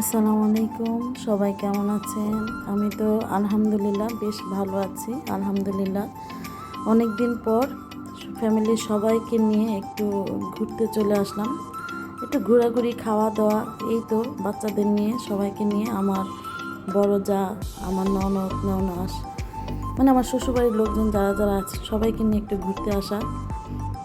আসসালামু আলাইকুম। সবাই কেমন আছেন? আমি তো আলহামদুলিল্লাহ বেশ ভালো আছি, আলহামদুলিল্লাহ। অনেক দিন পর ফ্যামিলির সবাইকে নিয়ে একটু ঘুরতে চলে আসলাম। একটু ঘোরাঘুরি খাওয়া দাওয়া এই তো বাচ্চাদের নিয়ে, সবাইকে নিয়ে আমার বড় যা, আমার ননদ, ননাস মানে আমার শ্বশুরবাড়ির লোকজন যারা যারা আছে, সবাইকে নিয়ে একটু ঘুরতে আসা।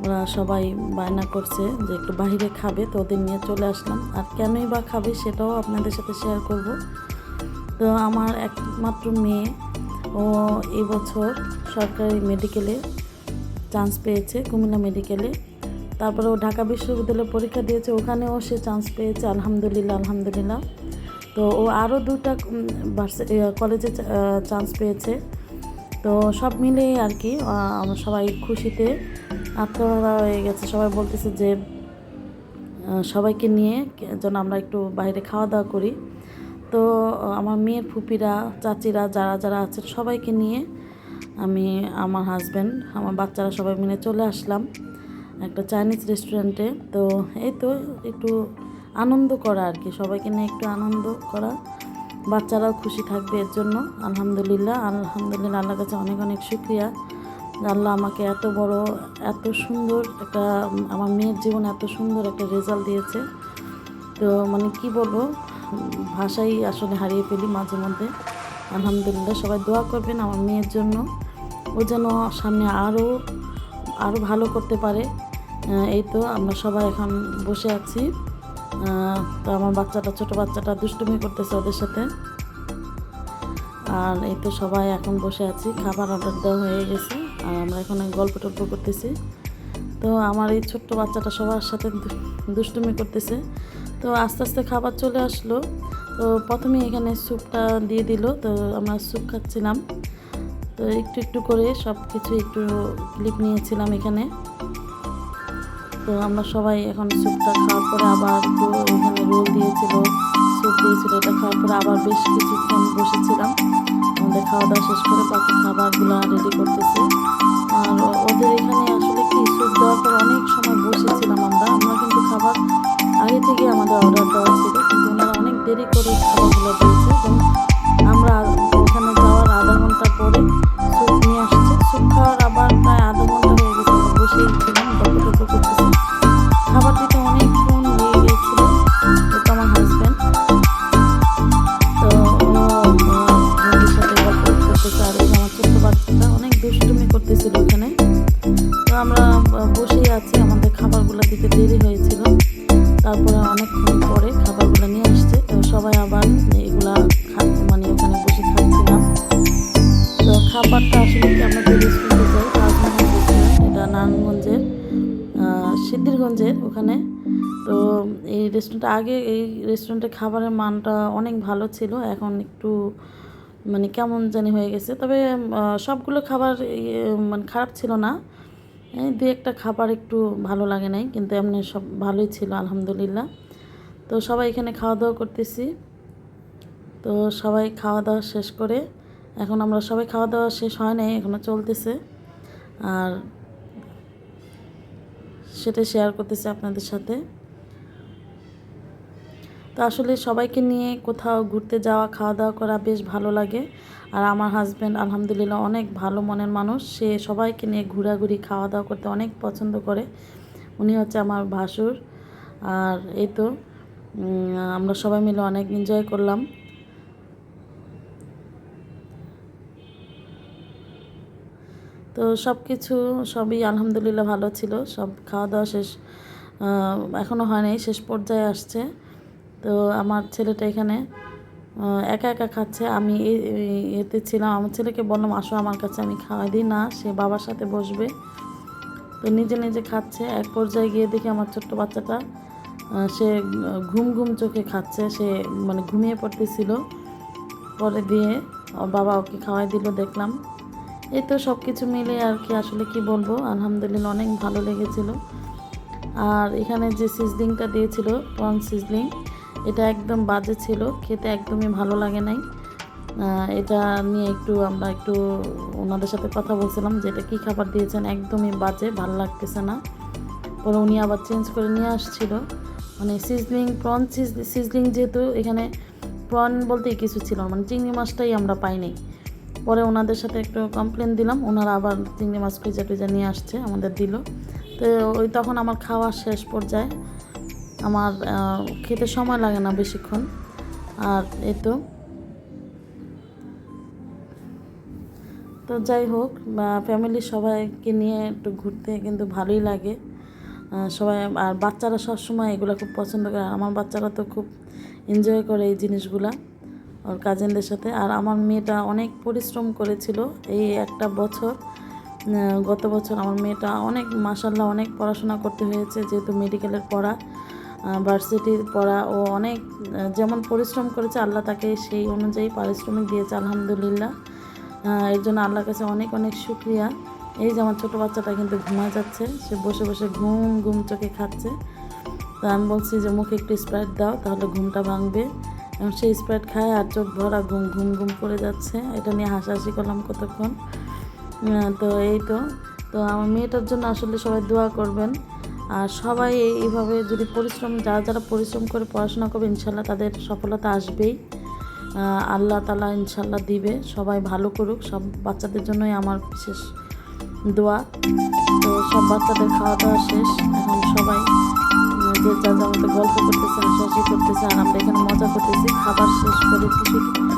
ওরা সবাই বায়না করছে যে একটু বাইরে খাবে, তো ওদের নিয়ে চলে আসলাম। আর কেনই বা খাবে সেটাও আপনাদের সাথে শেয়ার করব। তো আমার একমাত্র মেয়ে, ও এবছর সরকারি মেডিকেলে চান্স পেয়েছে, কুমিল্লা মেডিকেলে তারপরে ও ঢাকা বিশ্ববিদ্যালয়ে পরীক্ষা দিয়েছে, ওখানেও সে চান্স পেয়েছে, আলহামদুলিল্লাহ আলহামদুলিল্লাহ। তো ও আরও দুটা কলেজে চান্স পেয়েছে। তো সব মিলেই আর কি আমরা সবাই খুশিতে আত্মহারা হয়ে গেছে। সবাই বলতেছে যে সবাইকে নিয়ে যেন আমরা একটু বাইরে খাওয়া দাওয়া করি। তো আমার মেয়ের ফুপিরা, চাচিরা যারা যারা আছে সবাইকে নিয়ে আমি, আমার হাজব্যান্ড আমার বাচ্চারা সবাই মিলে চলে আসলাম একটা চাইনিজ রেস্টুরেন্টে তো, এই তো একটু আনন্দ করা আর কি, সবাইকে নিয়ে একটু আনন্দ করা। বাচ্চারাও খুশি থাকবে এর জন্য। আলহামদুলিল্লাহ আলহামদুলিল্লাহ, আল্লাহর কাছে অনেক অনেক শুক্রিয়া। আল্লাহ আমাকে এত বড়, এত সুন্দর একটা, আমার মেয়ের জীবন এত সুন্দর একটা রেজাল্ট দিয়েছে। তো মানে কি বলব, ভাষাই আসলে হারিয়ে ফেলি মাঝে মধ্যে। আলহামদুলিল্লাহ, সবাই দোয়া করবেন আমার মেয়ের জন্য। ও যেন সামনে আরও আরও ভালো করতে পারে। এই তো আমরা সবাই এখন বসে আছি। তো আমার বাচ্চাটা, ছোট বাচ্চাটা দুষ্টুমি করতেছে ওদের সাথে। আর এই তো সবাই এখন বসে আছি, খাবার অর্ডার দেওয়া হয়ে গেছে, আর আমরা এখন গল্প টল্প করতেছি। তো আমার এই ছোট্ট বাচ্চাটা সবার সাথে দুষ্টুমি করতেছে। তো আস্তে আস্তে খাবার চলে আসলো। তো প্রথমে এখানে স্যুপটা দিয়ে দিল, তো আমরা স্যুপ খাচ্ছিলাম। তো একটু একটু করে সব কিছু একটু ক্লিপ নিয়েছিলাম এখানে। তো আমরা সবাই এখন স্যুপটা খাওয়ার পরে আবার একটু এখানে রোল দিয়েছিল, স্যুপ দিয়েছিল, এটা খাওয়ার পরে আবার বেশ কিছুক্ষণ বসেছিলাম। আমাদের খাওয়া দাওয়া শেষ করে বাকি খাবারগুলো রেডি করতেছি। আর ওদের এখানে আসলে কি, স্যুপ দেওয়ার পর অনেক সময় বসেছিলাম আমরা। আমরা কিন্তু খাবার আগে থেকে আমাদের অর্ডার দেওয়া ছিল, কিন্তু ওনারা অনেক দেরি করে খাবারগুলো দিয়েছে। দিতে দেরি হয়েছিল। তারপরে অনেকক্ষণ পরে খাবারগুলো নিয়ে আসছে। তো সবাই আবার এগুলা মানে ওখানে বসে খাচ্ছিলাম। তো খাবারটা আসলে কি আমরা যে রেস্টুরেন্টে যাই রেস্টুরেন্ট এটা নারায়ণগঞ্জের সিদ্ধিরগঞ্জের ওখানে। তো এই রেস্টুরেন্টে আগে এই রেস্টুরেন্টের খাবারের মানটা অনেক ভালো ছিল। এখন একটু মানে কেমন জানি হয়ে গেছে। তবে সবগুলো খাবার ইয়ে, মানে খারাপ ছিল না। এই দু একটা খাবার একটু ভালো লাগে নাই, কিন্তু এমনি সব ভালোই ছিল, আলহামদুলিল্লাহ। তো সবাই এখানে খাওয়া দাওয়া করতেছি। তো সবাই খাওয়া দাওয়া শেষ করে, এখন আমরা সবাই খাওয়া দাওয়া শেষ হয় নাই এখনও চলতেছে। আর সেটা শেয়ার করতেছি আপনাদের সাথে। তো আসলে সবাইকে নিয়ে কোথাও ঘুরতে যাওয়া খাওয়া দাওয়া করা বেশ ভালো লাগে। আর আমার হাজব্যান্ড আলহামদুলিল্লাহ, অনেক ভালো মনের মানুষ। সে সবাইকে নিয়ে ঘোরাঘুরি খাওয়া দাওয়া করতে অনেক পছন্দ করে। উনি হচ্ছে আমার ভাসুর। আর এই তো আমরা সবাই মিলে অনেক এনজয় করলাম। তো সব কিছু সবই আলহামদুলিল্লাহ ভালো ছিল। সব খাওয়া দাওয়া শেষ এখনও হয় নাই, শেষ পর্যায়ে আসছে। তো আমার ছেলেটা এখানে। একা একা খাচ্ছে। আমি এতে ছিলাম। আমার ছেলেকে বললাম, আসো আমার কাছে, আমি খাওয়াই দিই। না, সে বাবার সাথে বসবে। তো নিজে নিজে খাচ্ছে। এক পর্যায়ে গিয়ে দেখি আমার ছোট্ট বাচ্চাটা সে ঘুম ঘুম চোখে খাচ্ছে। সে মানে ঘুমিয়ে পড়তেছিল। পরে দিয়ে বাবা ওকে খাওয়াই দিল, দেখলাম। এই তো সব কিছু মিলে আর কি, আসলে কি বলব? আলহামদুলিল্লাহ অনেক ভালো লেগেছিল। আর এখানে যে সিজলিংটা দিয়েছিল, প্রন সিজলিং এটা একদম বাজে ছিল, খেতে একদমই ভালো লাগে নাই। এটা নিয়ে একটু আমরা একটু ওনাদের সাথে কথা বলছিলাম যে এটা কী খাবার দিয়েছেন, একদমই বাজে, ভালো লাগতেছে না। পরে উনি আবার চেঞ্জ করে নিয়ে আসছিল। মানে সিজলিং প্রন সিজলিং যেহেতু এখানে প্রন বলতেই কিছু ছিল মানে চিংড়ি মাছটাই আমরা পাইনি পরে ওনাদের সাথে একটু কমপ্লেন দিলাম, ওনারা আবার চিংড়ি মাছ খুঁজে টুজে নিয়ে আসছে, আমাদের দিল। তো ওই তখন আমার খাওয়া শেষ পর্যায়ে আমার খেতে সময় লাগে না বেশিক্ষণ। আর এই তো। তো যাই হোক ফ্যামিলির সবাইকে নিয়ে একটু ঘুরতে কিন্তু ভালোই লাগে। সবাই, আর বাচ্চারা সবসময় এগুলো খুব পছন্দ করে। আমার বাচ্চারা তো খুব এনজয় করে এই জিনিসগুলা, ওর কাজিনদের সাথে। আর আমার মেয়েটা অনেক পরিশ্রম করেছিল এই একটা বছর। গত বছর আমার মেয়েটা অনেক মাসাল্লাহ অনেক পড়াশোনা করতে হয়েছে, যেহেতু মেডিকেলের পড়া। ভার্সিটির পড়া ও অনেক যেমন পরিশ্রম করেছে আল্লাহ তাকে সেই অনুযায়ী পারিশ্রমিক দিয়েছে, আলহামদুলিল্লাহ। এর জন্য আল্লাহর কাছে অনেক অনেক শুক্রিয়া। এই যে আমার ছোটো বাচ্চাটা কিন্তু ঘুমা যাচ্ছে, সে বসে বসে ঘুম ঘুম চোখে খাচ্ছে। তো আমি বলছি যে, মুখে একটু স্প্রাইট দাও, তাহলে ঘুমটা ভাঙবে। এবং সেই স্প্রাইট খায় আর চোখ ভরা ঘুম ঘুম ঘুম করে যাচ্ছে। এটা নিয়ে হাসাহাসি করলাম কতক্ষণ। তো এই তো। তো আমার মেয়েটার জন্য আসলে সবাই দোয়া করবেন। আর সবাই এইভাবে যদি পরিশ্রম যারা যারা পরিশ্রম করে পড়াশোনা করবে, ইনশাল্লাহ তাদের সফলতা আসবেই। আল্লাহ তালা ইনশাল্লাহ দিবে। সবাই ভালো করুক। সব বাচ্চাদের জন্যই আমার বিশেষ দোয়া। তো সব বাচ্চাদের খাওয়া দাওয়া শেষ। এখন সবাই যে যার মতো গল্প করতেছে, হাসাহাসি করতেছে, আর আমরা এখানে মজা করতেছি। খাবার শেষ করে টিস্যু